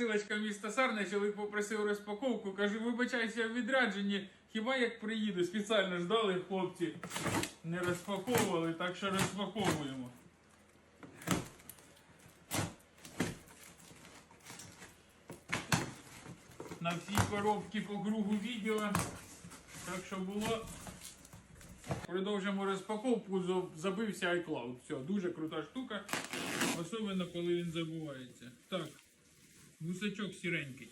Силочка міста Сарне, чоловік попросив розпаковку, кажу, вибачайся в відрядженні, хіба як приїду, спеціально ждали хлопці, не розпаковували, так що розпаковуємо. На всій коробці по кругу відео. Так що було. Продовжимо розпаковку, забився iCloud. Все, дуже крута штука. Особливо коли він забувається. Так. Гусачок сіренький.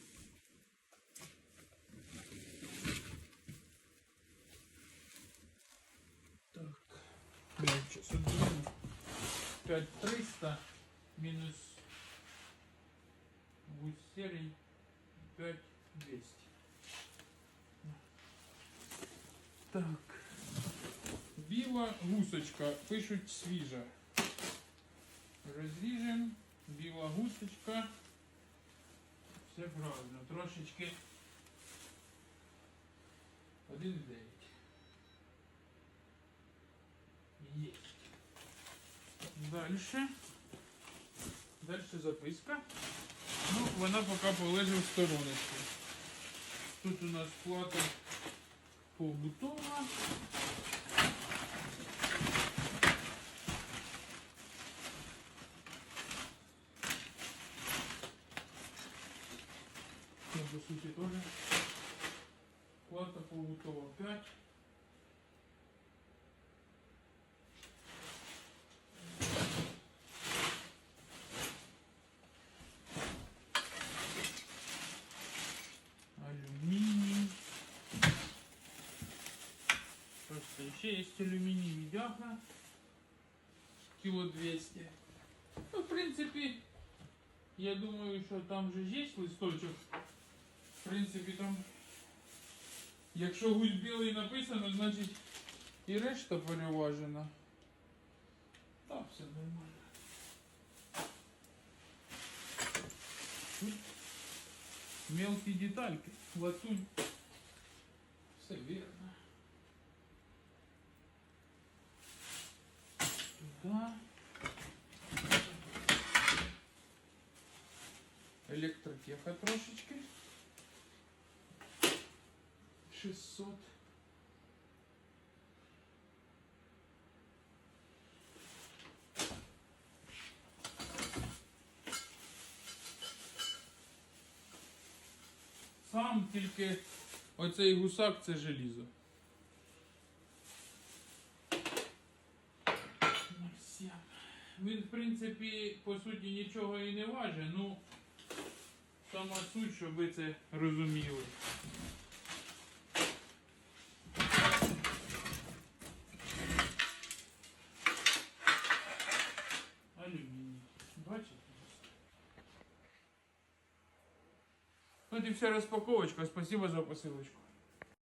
Так. 5601. 5300 минус гусь серий 5200. Так. Біла гусочка, пишуть свіжа. Розріжемо. Біла гусочка. Все правильно. Трошечки. 1,9. Є. Дальше. Дальше записка. Ну, вона поки полежить в стороночку. Тут у нас плата побутова. По сути тоже. Плата побутова 5. Алюминий. Просто еще есть алюминий видяха. Кило 200. Ну, в принципе, я думаю, що там же є листочок. В принципі, там, якщо гусь білий написано, значить і решта переважена. Так, все нормально. Тут мелкі детальки, латунь. Все вірно. Туда. Електротеха трошечки. 600. Сам тільки оцей гусак це желізо. Він, в принципі, по суті нічого і не важить, ну сама суть, щоб ви це розуміли. От і вся розпаковочка. Спасибо за посилочку.